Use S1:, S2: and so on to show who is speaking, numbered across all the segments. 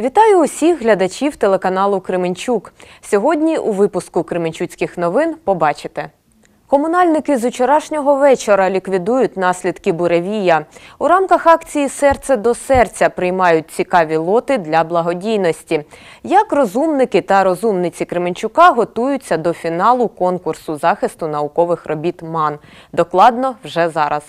S1: Вітаю усіх глядачів телеканалу Кременчук. Сьогодні у випуску Кременчуцьких новин побачите. Комунальники з вчорашнього вечора ліквідують наслідки буревія. У рамках акції Серце до серця приймають цікаві лоти для благодійності. Як розумники та розумниці Кременчука готуються до фіналу конкурсу захисту наукових робіт МАН. Докладно вже зараз.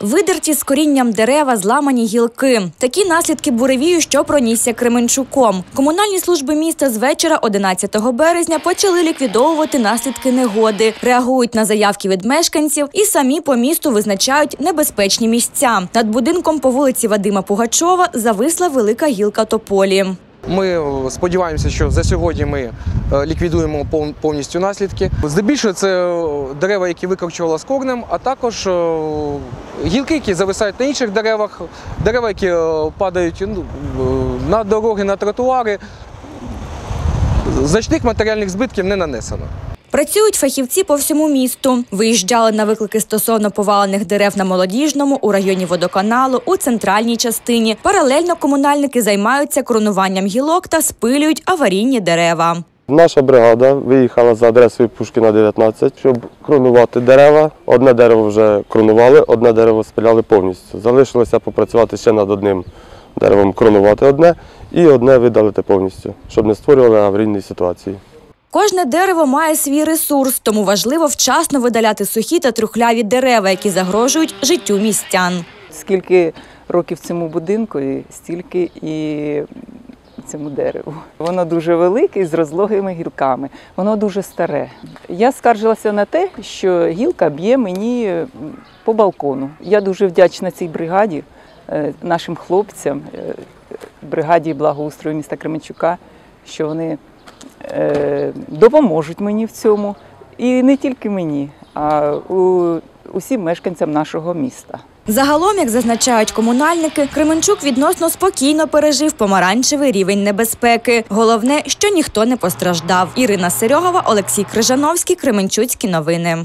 S2: Видерті з корінням дерева, зламані гілки. Такі наслідки буревію, що пронісся Кременчуком. Комунальні служби міста з вечора 11 березня почали ліквідовувати наслідки негоди, реагують на заявки від мешканців і самі по місту визначають небезпечні місця. Над будинком по вулиці Вадима Пугачова зависла велика гілка тополі.
S3: Ми е, сподіваємося, що за сьогодні ми е, ліквідуємо повністю наслідки. Здебільшого це е, дерева, які викорчували з корнем, а також гілки, які зависають на інших деревах, дерева, які падають ну, на дороги, на тротуари. Значних матеріальних збитків не нанесено.
S2: Працюють фахівці по всьому місту. Виїжджали на виклики стосовно повалених дерев на молодіжному, у районі водоканалу, у центральній частині. Паралельно комунальники займаються коронуванням гілок та спилюють аварійні дерева.
S4: Наша бригада виїхала за адресою Пушкіна 19, щоб кронувати дерева. Одне дерево вже кронували, одне дерево спиляли повністю. Залишилося попрацювати ще над одним деревом, кронувати одне і одне видалити повністю, щоб не створювали аварійної ситуації.
S2: Кожне дерево має свій ресурс, тому важливо вчасно видаляти сухі та трухляві дерева, які загрожують життю містян.
S5: Скільки років цьому будинку, і стільки і цьому дереву. Воно дуже велике і з розлогими гілками. Воно дуже старе. Я скаржилася на те, що гілка б'є мені по балкону. Я дуже вдячна цій бригаді, е, нашим хлопцям, е, бригаді благоустрою міста Кременчука, що вони допоможуть мені в цьому. І не тільки мені, а усім мешканцям нашого міста.
S2: Загалом, як зазначають комунальники, Кременчук відносно спокійно пережив помаранчевий рівень небезпеки. Головне, що ніхто не постраждав. Ірина Серегова, Олексій Крижановський, Кременчуцькі новини.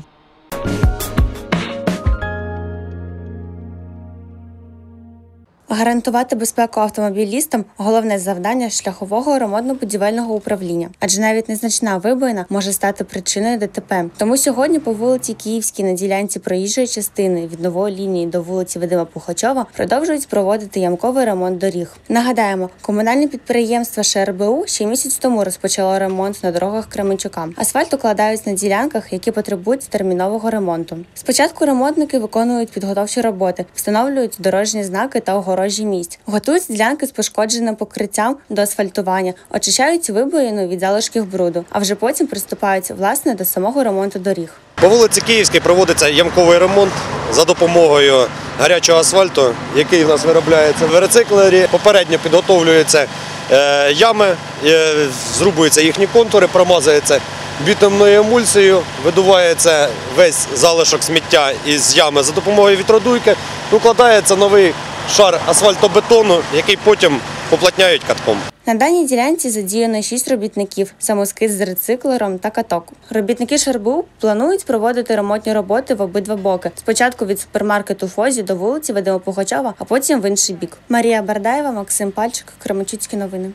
S6: Гарантувати безпеку автомобілістам головне завдання шляхового ремонтно-будівельного управління, адже навіть незначна вибоїна може стати причиною ДТП. Тому сьогодні по вулиці Київській на ділянці проїжджої частини від нової лінії до вулиці Вадима Пухачова продовжують проводити ямковий ремонт доріг. Нагадаємо, комунальне підприємство ШРБУ ще місяць тому розпочало ремонт на дорогах Кременчука. Асфальт укладають на ділянках, які потребують термінового ремонту. Спочатку ремонтники виконують підготовчі роботи, встановлюють дорожні знаки та огорожі місць, готують ділянки з пошкодженим покриттям до асфальтування, очищають вибоїну від залишків бруду, а вже потім приступають власне до самого ремонту доріг.
S7: По вулиці Київській проводиться ямковий ремонт за допомогою гарячого асфальту, який у нас виробляється в рециклері. Попередньо підготовлюються е, ями, е, зрубуються їхні контури, промазується бітумною емульсією, видувається весь залишок сміття із ями за допомогою вітродуйки, укладається новий шар асфальтобетону, який потім поплотняють катком.
S6: На даній ділянці задіяно шість робітників, самоскид з рециклером та каток. Робітники ШРБУ планують проводити ремонтні роботи в обидва боки. Спочатку від супермаркету Фозі до вулиці Вадима Пухачова, а потім в інший бік. Марія Бардаєва, Максим Пальчик, Кременчуцькі новини.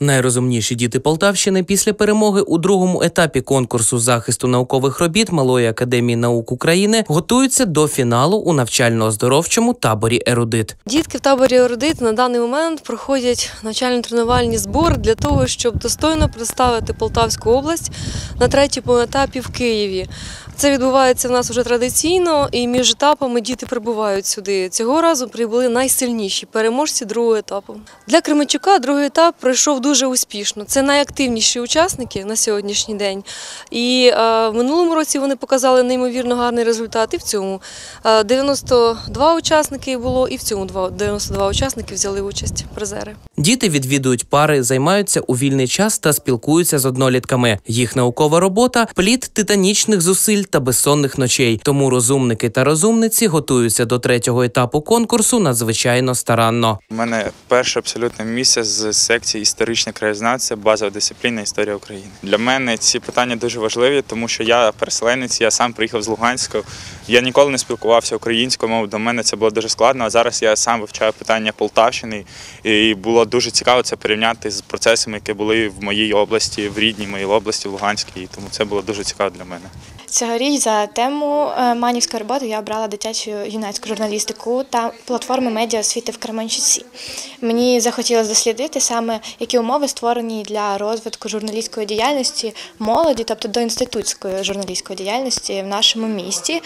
S8: Найрозумніші діти Полтавщини після перемоги у другому етапі конкурсу захисту наукових робіт Малої академії наук України готуються до фіналу у навчально-оздоровчому таборі Ерудит.
S9: Дітки в таборі Ордит на даний момент проходять навчально-тренувальні збори для того, щоб достойно представити Полтавську область на третьому етапі в Києві. Це відбувається в нас вже традиційно, і між етапами діти прибувають сюди. Цього разу прибули найсильніші переможці другого етапу. Для Кременчука другий етап пройшов дуже успішно. Це найактивніші учасники на сьогоднішній день. І е, в минулому році вони показали неймовірно гарний результат. І в цьому Е, 92 учасники було, і в цьому два- 92 учасники взяли участь призери.
S8: Діти відвідують пари, займаються у вільний час та спілкуються з однолітками. Їх наукова робота плід титанічних зусиль та безсонних ночей. Тому розумники та розумниці готуються до третього етапу конкурсу надзвичайно старанно.
S10: У мене перше абсолютне місце з секції історичної історичний краєзнавця, базова дисципліна історія України. Для мене ці питання дуже важливі, тому що я переселенець, я сам приїхав з Луганська. Я ніколи не спілкувався українською мовою. До мене це було дуже складно. А зараз я сам вивчаю питання Полтавщини, і було дуже цікаво це порівняти з процесами, які були в моїй області, в рідній моїй області, в Луганській. Тому це було дуже цікаво для мене.
S11: Цьогоріч за тему е, манівської роботи я обрала дитячу юнацьку журналістику та платформи медіа освіти в Кременчуці. Мені захотілося дослідити саме, які умови створені для розвитку журналістської діяльності молоді, тобто до інститутської журналістської діяльності в нашому місті.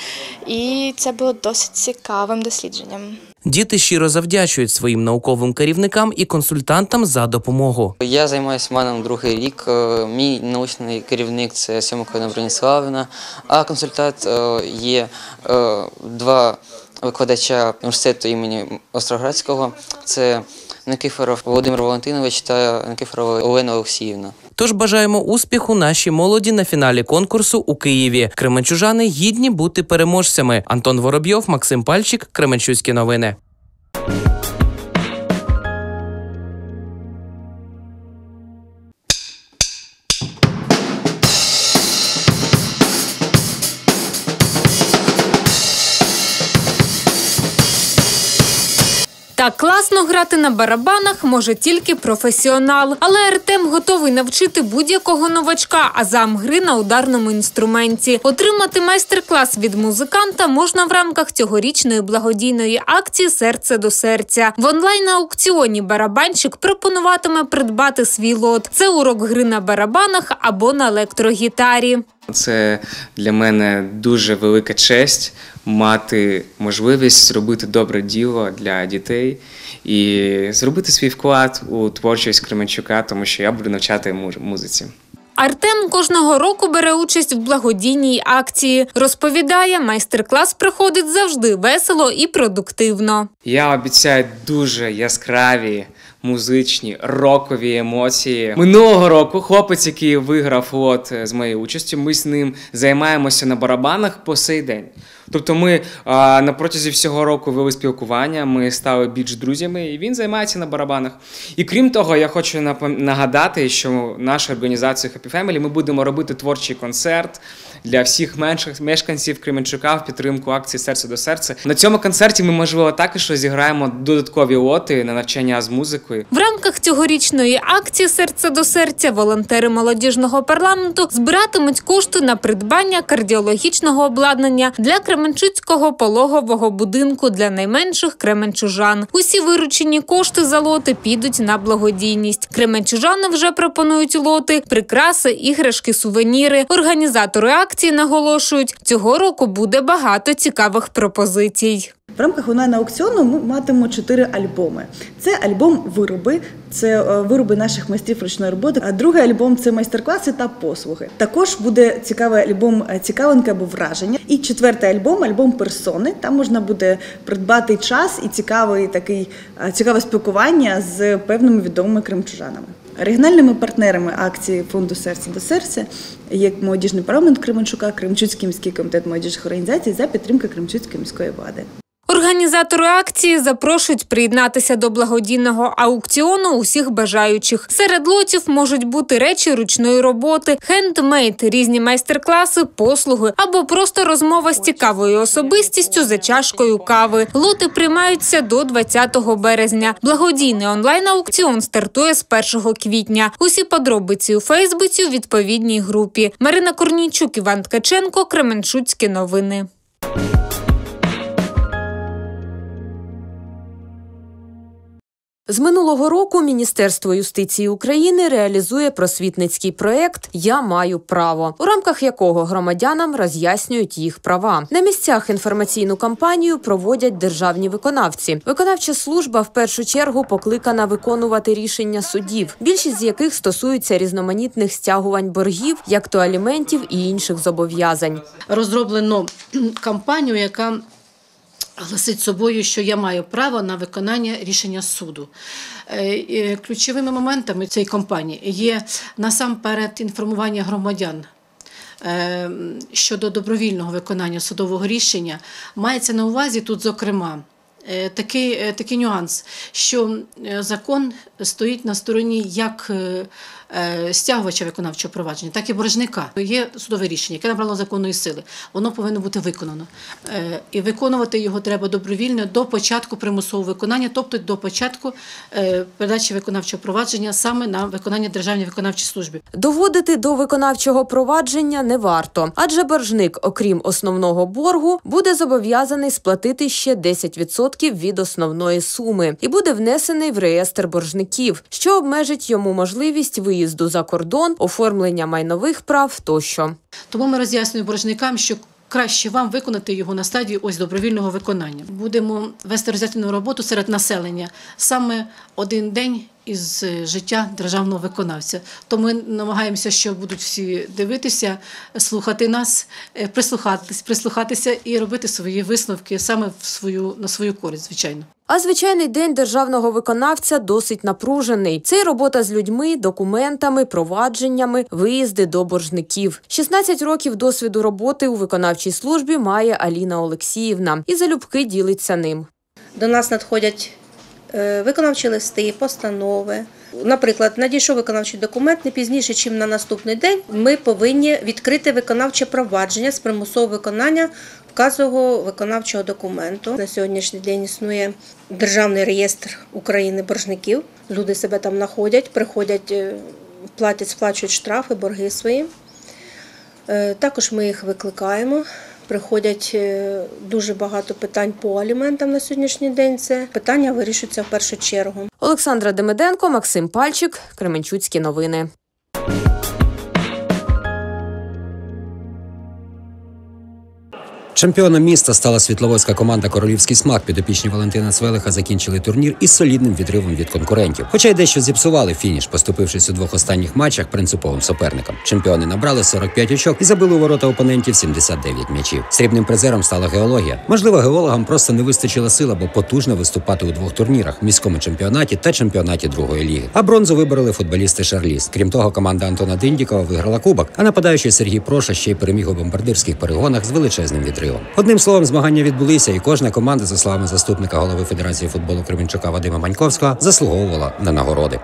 S11: І це було досить цікавим дослідженням.
S8: Діти щиро завдячують своїм науковим керівникам і консультантам за допомогу.
S12: Я займаюся маном другий рік. Е, Мій научний керівник це Сьомко Броніславівна, а консультант е, є е, два викладача університету імені Остроградського. Це Никифоров Володимир Валентинович та Никифорова Олена Олексіївна.
S8: Тож бажаємо успіху нашій молоді на фіналі конкурсу у Києві. Кременчужани гідні бути переможцями. Антон Воробйов, Максим Пальчик, Кременчуські новини.
S13: Так класно грати на барабанах може тільки професіонал. Але Артем готовий навчити будь-якого новачка азам гри на ударному інструменті. Отримати майстер-клас від музиканта можна в рамках цьогорічної благодійної акції Серце до серця. В онлайн-аукціоні барабанщик пропонуватиме придбати свій лот. Це урок гри на барабанах або на електрогітарі.
S14: Це для мене дуже велика честь мати можливість зробити добре діло для дітей і зробити свій вклад у творчість Кременчука, тому що я буду навчати музиці.
S13: Артем кожного року бере участь в благодійній акції. Розповідає, майстер-клас проходить завжди весело і продуктивно.
S14: Я обіцяю дуже яскраві. Музичні рокові емоції минулого року. Хлопець, який виграв лот е, з моєю участю, ми з ним займаємося на барабанах по сей день. Тобто, ми а, на протязі всього року вели спілкування, ми стали більш друзями, і він займається на барабанах. І крім того, я хочу нагадати, що наша організація Happy Family ми будемо робити творчий концерт для всіх менших мешканців Кременчука в підтримку акції Серце до серця. На цьому концерті ми можливо також розіграємо додаткові лоти на навчання з музикою.
S13: В рамках цьогорічної акції Серце до серця волонтери молодіжного парламенту збиратимуть кошти на придбання кардіологічного обладнання для Кременчуцького пологового будинку для найменших кременчужан. Усі виручені кошти за лоти підуть на благодійність. Кременчужани вже пропонують лоти, прикраси, іграшки, сувеніри. Організатори акції наголошують, цього року буде багато цікавих пропозицій.
S15: В рамках онлайн-аукціону ми матимемо чотири альбоми. Це альбом вироби, це е, вироби наших майстрів ручної роботи. А другий альбом це майстер-класи та послуги. Також буде цікавий альбом е, цікавинки або враження. І четвертий альбом альбом персони. Там можна буде придбати час і цікавий такий е, цікаве спілкування з певними відомими кримчужанами. Регіональними партнерами акції фонду серце до серця є молодіжний парламент Кременчука, Кремчуцький міський комітет молодіжних організацій за підтримки Кремчуцької міської влади.
S13: Організатори акції запрошують приєднатися до благодійного аукціону усіх бажаючих. Серед лотів можуть бути речі ручної роботи, хендмейд, різні майстер-класи, послуги або просто розмова з цікавою особистістю за чашкою кави. Лоти приймаються до 20 березня. Благодійний онлайн-аукціон стартує з 1 квітня. Усі подробиці у Фейсбуці у відповідній групі. Марина Корнійчук, Іван Ткаченко, Кременчуцькі новини.
S1: З минулого року Міністерство юстиції України реалізує просвітницький проект Я маю право, у рамках якого громадянам роз'яснюють їх права. На місцях інформаційну кампанію проводять державні виконавці. Виконавча служба в першу чергу покликана виконувати рішення судів, більшість з яких стосуються різноманітних стягувань боргів, як то аліментів і інших зобов'язань.
S16: розроблено кампанію, яка гласить собою, що я маю право на виконання рішення суду. Е, Ключовими моментами цієї кампанії є насамперед інформування громадян. е, Щодо добровільного виконання судового рішення мається на увазі тут, зокрема, е, такий, такий нюанс, що закон стоїть на стороні як стягувача виконавчого провадження, так і боржника. Є судове рішення, яке набрало законної сили. Воно повинно бути виконано. Е, І виконувати його треба добровільно до початку примусового виконання, тобто до початку е, передачі виконавчого провадження саме на виконання державній виконавчій службі.
S1: Доводити до виконавчого провадження не варто, адже боржник, окрім основного боргу, буде зобов'язаний сплатити ще 10% від основної суми і буде внесений в реєстр боржників, що обмежить йому можливість виїзду за кордон, оформлення майнових прав тощо.
S16: Тому ми роз'яснюємо боржникам, що краще вам виконати його на стадії ось добровільного виконання. Будемо вести роз'яснену роботу серед населення саме один день із е, життя державного виконавця. То ми намагаємося, що будуть всі дивитися, слухати нас, е, прислухатись, прислухатися і робити свої висновки саме в свою на свою користь, звичайно.
S1: А звичайний день державного виконавця досить напружений. Це й робота з людьми, документами, провадженнями, виїзди до боржників. 16 років досвіду роботи у виконавчій службі має Аліна Олексіївна і залюбки ділиться ним.
S17: До нас надходять виконавчі листи, постанови. Наприклад, надійшов виконавчий документ не пізніше, ніж на наступний день. Ми повинні відкрити виконавче провадження з примусового виконання вказового виконавчого документу. На сьогоднішній день існує державний реєстр України боржників. Люди себе там знаходять, приходять, е, платять, сплачують штрафи, борги свої. Е, Також ми їх викликаємо. Приходять е, дуже багато питань по аліментам на сьогоднішній день. Це питання вирішуються в першу чергу.
S1: Олександра Демиденко, Максим Пальчик, Кременчуцькі новини.
S18: Чемпіоном міста стала світловодська команда Королівський смак. Підопічні Валентина Цвелиха закінчили турнір із солідним відривом від конкурентів. Хоча й дещо зіпсували фініш, поступившись у двох останніх матчах принциповим суперникам. Чемпіони набрали 45 очок і забили у ворота опонентів 79 м'ячів. Срібним призером стала геологія. Можливо, геологам просто не вистачило сил, або потужно виступати у двох турнірах міському чемпіонаті та чемпіонаті другої ліги. А бронзу вибороли футболісти Шарліс. Крім того, команда Антона Диндікова виграла кубок, а нападаючий Сергій Проша ще й переміг у бомбардирських перегонах з величезним відривом. Одним словом, змагання відбулися, і кожна команда, за словами заступника голови Федерації футболу Кременчука Вадима Маньковського, заслуговувала на нагороди.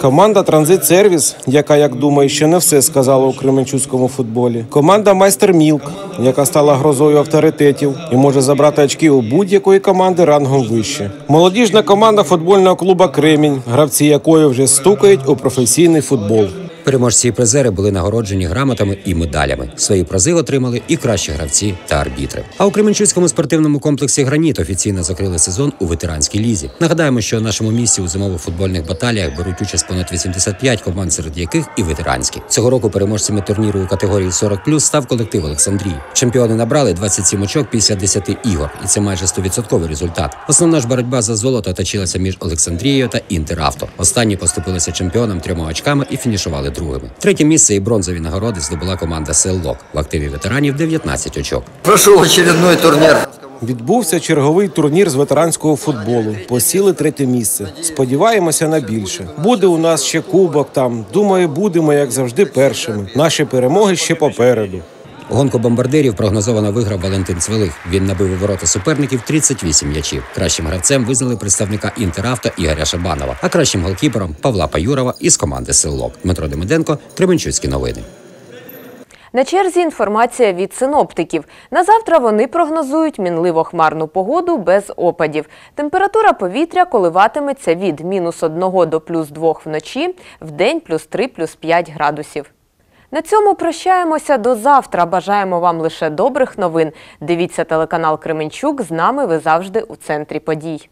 S19: Команда Транзит Сервіс, яка, як думаю, ще не все сказала у Кременчуцькому футболі. Команда Майстер Мілк, яка стала грозою авторитетів і може забрати очки у будь-якої команди рангом вище. Молодіжна команда футбольного клуба Кремінь, гравці якої вже стукають у професійний футбол.
S18: Переможці і призери були нагороджені грамотами і медалями. Свої призи отримали і кращі гравці та арбітри. А у Кременчуцькому спортивному комплексі Граніт офіційно закрили сезон у ветеранській лізі. Нагадаємо, що у нашому місті у зимово-футбольних баталіях беруть участь понад 85 команд, серед яких і ветеранські. Цього року переможцями турніру у категорії 40+, став колектив Олександрії. Чемпіони набрали 27 очок після 10 ігор, і це майже 100% результат. Основна ж боротьба за золото точилася між Олександрією та Інтеравто. Останні поступилися чемпіонам трьома очками і фінішували другими. Третє місце і бронзові нагороди здобула команда Селлок. В активі ветеранів 19 очок.
S19: Пройшов очередний турнір. Відбувся черговий турнір з ветеранського футболу. Посіли третє місце. Сподіваємося на більше. Буде у нас ще кубок там. Думаю, будемо як завжди першими. Наші перемоги ще попереду.
S18: Гонку бомбардирів прогнозовано виграв Валентин Цвелих. Він набив у ворота суперників 38 м'ячів. Кращим гравцем визнали представника Інтеравто Ігоря Шабанова, а кращим голкіпером Павла Паюрова із команди Силлок. Дмитро Демиденко, Кременчуцькі новини.
S1: На черзі інформація від синоптиків. На завтра вони прогнозують мінливо хмарну погоду без опадів. Температура повітря коливатиметься від мінус 1 до плюс 2 вночі, в день плюс 3, плюс 5 градусів. На цьому прощаємося до завтра. Бажаємо вам лише добрих новин. Дивіться телеканал Кременчук. З нами ви завжди у центрі подій.